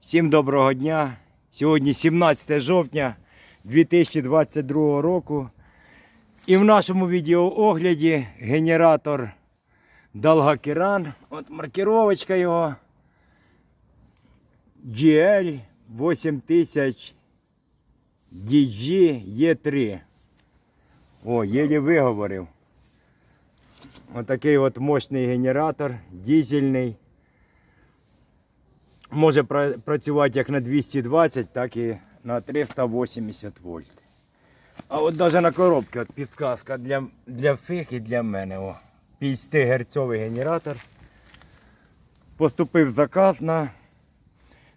Всім доброго дня. Сьогодні 17 жовтня 2022 року. І в нашому відеоогляді генератор Далгакеран. От маркировочка його. GL 8000 DG E3. О, єлі виговорив. Отакий от мощний генератор, дизельний. Може працювати як на 220, так і на 380 вольт. А от навіть на коробці от підсказка для, для всіх і для мене. О. 50 герцовий генератор. Поступив заказ на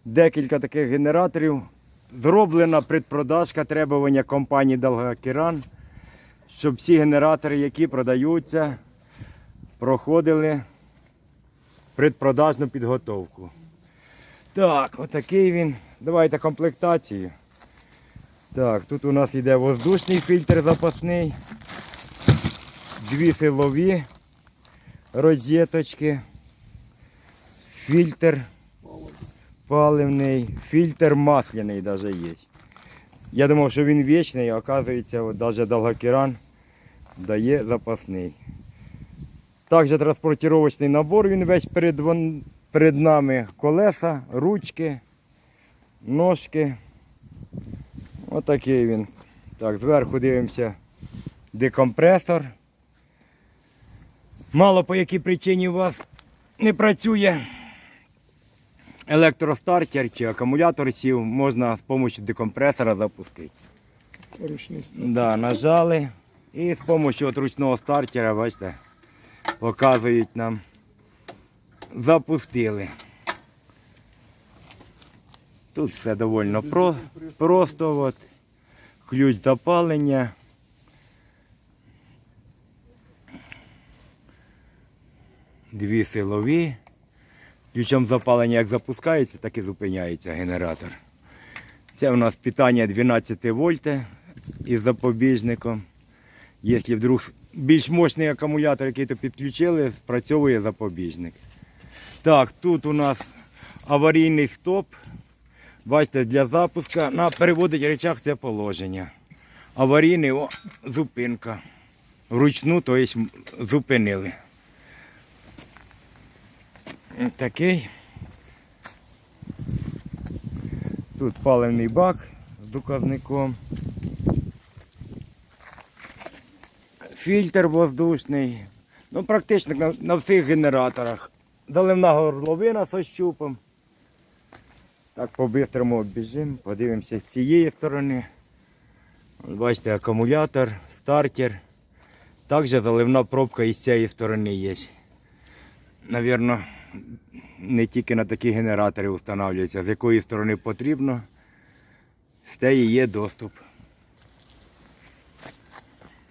декілька таких генераторів. Зроблена предпродажка требування компанії Далгакеран, щоб всі генератори, які продаються, проходили предпродажну підготовку. Так, отакий він. Давайте комплектацію. Так, тут у нас йде воздушний фільтр запасний, дві силові розеточки, фільтр паливний, фільтр масляний навіть є. Я думав, що він вічний, а оказується, от навіть Далгакеран дає запасний. Також транспортировочний набор, він весь перед, вон- перед нами колеса, ручки, ножки. Отакий він. Так, зверху дивимося декомпресор. Мало по якій причині у вас не працює електростартер чи акумулятор сів, можна з допомогою декомпресора запустити. Да, нажали і з допомогою ручного стартера, бачите, показують нам. Запустили. Тут все доволі про, просто. От. Ключ запалення. Дві силові. Ключом запалення як запускається, так і зупиняється генератор. Це у нас питання 12 вольт із запобіжником. Якщо вдруг більш мощний акумулятор, який то підключили, спрацьовує запобіжник. Так, тут у нас аварійний стоп. Бачите, для запуску на переводить речах це положення. Аварійний о, зупинка. Вручну, тобто зупинили. Такий. Тут паливний бак з указником. Фільтр воздушний. Ну, практично на, на всіх генераторах. Заливна горловина з щупом. Так, по-бистрому обіжимо, подивимося з цієї сторони. Бачите, акумулятор, стартер. Також заливна пробка і з цієї сторони є. Навірно, не тільки на такі генератори встановлюються, з якої сторони потрібно, з тієї є доступ.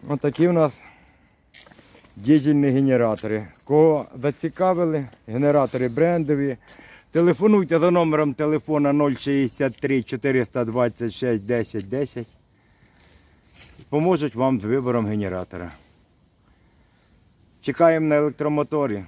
Ось такі у нас дизельні генератори. Кого зацікавили, генератори брендові. Телефонуйте за номером телефона 063 426 10 10. Поможуть вам з вибором генератора. Чекаємо на електромоторі.